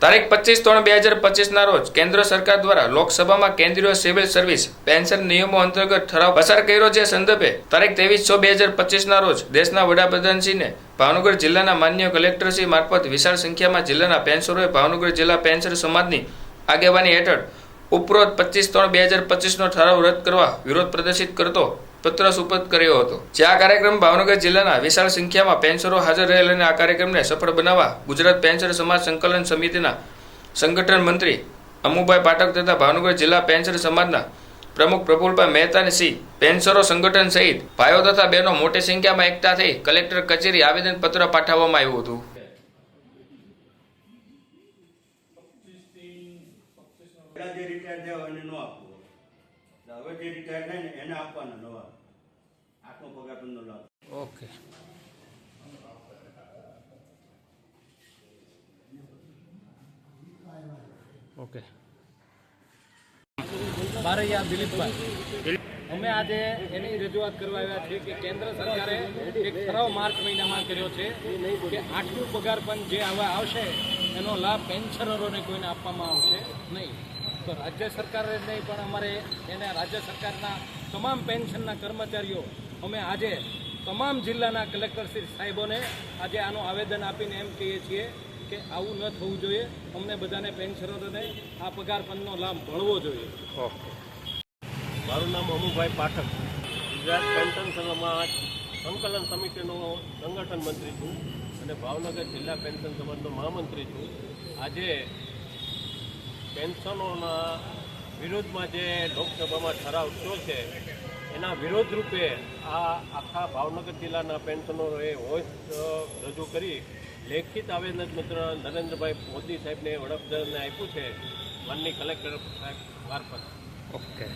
તારીખ પચીસ ત્રણ બે હજાર પચીસના રોજ કેન્દ્ર સરકાર દ્વારા લોકસભામાં કેન્દ્રીય સિવિલ સર્વિસ, પેન્શન નિયમો અંતર્ગત ઠરાવ પસાર કર્યો છે સંદર્ભે તારીખ ત્રેવીસ છ બે હજાર પચીસના રોજ દેશના વડાપ્રધાનશ્રીને ભાવનગર જિલ્લાના માન્ય કલેક્ટરશ્રી મારફત વિશાળ સંખ્યામાં જિલ્લાના પેન્શરોએ ભાવનગર જિલ્લા પેન્શન સમાજની આગેવાની હેઠળ ઉપરોક્ત પચીસ ત્રણ બે હજાર પચીસનો ઠરાવ રદ કરવા વિરોધ પ્રદર્શિત કરતો પત્ર સુપત કર્યો હતો. જે આ કાર્યક્રમ ભાવનગર જિલ્લાના વિશાળ સંખ્યામાં પેન્સરો હાજર રહેલ અને આ કાર્યક્રમને સફળ બનાવવા ગુજરાત પેન્સર સમાજ સંકલન સમિતિના સંગઠન મંત્રી અમુભાઈ પાઠક તથા ભાવનગર જિલ્લા પેન્સર સમાજના પ્રમુખ પ્રફુલભાઈ મહેતાની સિંહ પેન્સરો સંગઠન સહિત ભાઈઓ તથા બહેનો મોટી સંખ્યામાં એકઠા થઈ કલેક્ટર કચેરી આવેદનપત્ર પાઠવવામાં આવ્યું હતું. જે રિટાયર થયા એને ન આપવો હવે જે રિટાયર થાય ને એને આપવાના નવા. આઠમો પગાર પંદર લાખ. ઓકે. ઓકે. બારૈયા દિલીપભાઈ. અમે આજે એની રજૂઆત કરવા આવ્યા છીએ કે કેન્દ્ર સરકારે એક ઠરાવ માર્ચ મહિનામાં કર્યો છે કે આટલું પગાર પણ જે આવા આવશે, એનો લાભ પેન્શનરોને કોઈને આપવામાં આવશે નહીં. તો રાજ્ય સરકારે જ નહીં પણ અમારે એને રાજ્ય સરકારના તમામ પેન્શનના કર્મચારીઓ અમે આજે તમામ જિલ્લાના કલેક્ટરશ્રી સાહેબોને આજે આનું આવેદન આપીને એમ કહીએ છીએ કે આવું ન થવું જોઈએ. અમને બધાને પેન્શનરોને આ પગારપંચનો લાભ મળવો જોઈએ. ઓકે. મારું નામ અમુભાઈ પાઠક. ગુજરાત પેન્શન સમાજ સંકલન સમિતિનો સંગઠન મંત્રી છું અને ભાવનગર જિલ્લા પેન્શન સમાજનો મહામંત્રી છું. આજે પેન્શનોના વિરોધમાં જે લોકસભામાં ઠરાવ થયો છે, એના વિરોધ રૂપે આ આખા ભાવનગર જિલ્લાના પેન્શનરોએ હોશ રજૂ કરી લેખિત આવેદનપત્ર નરેન્દ્રભાઈ મોદી સાહેબને વડાપ્રધાનને આપ્યું છે, માનની કલેક્ટર સાહેબ મારફત. ઓકે.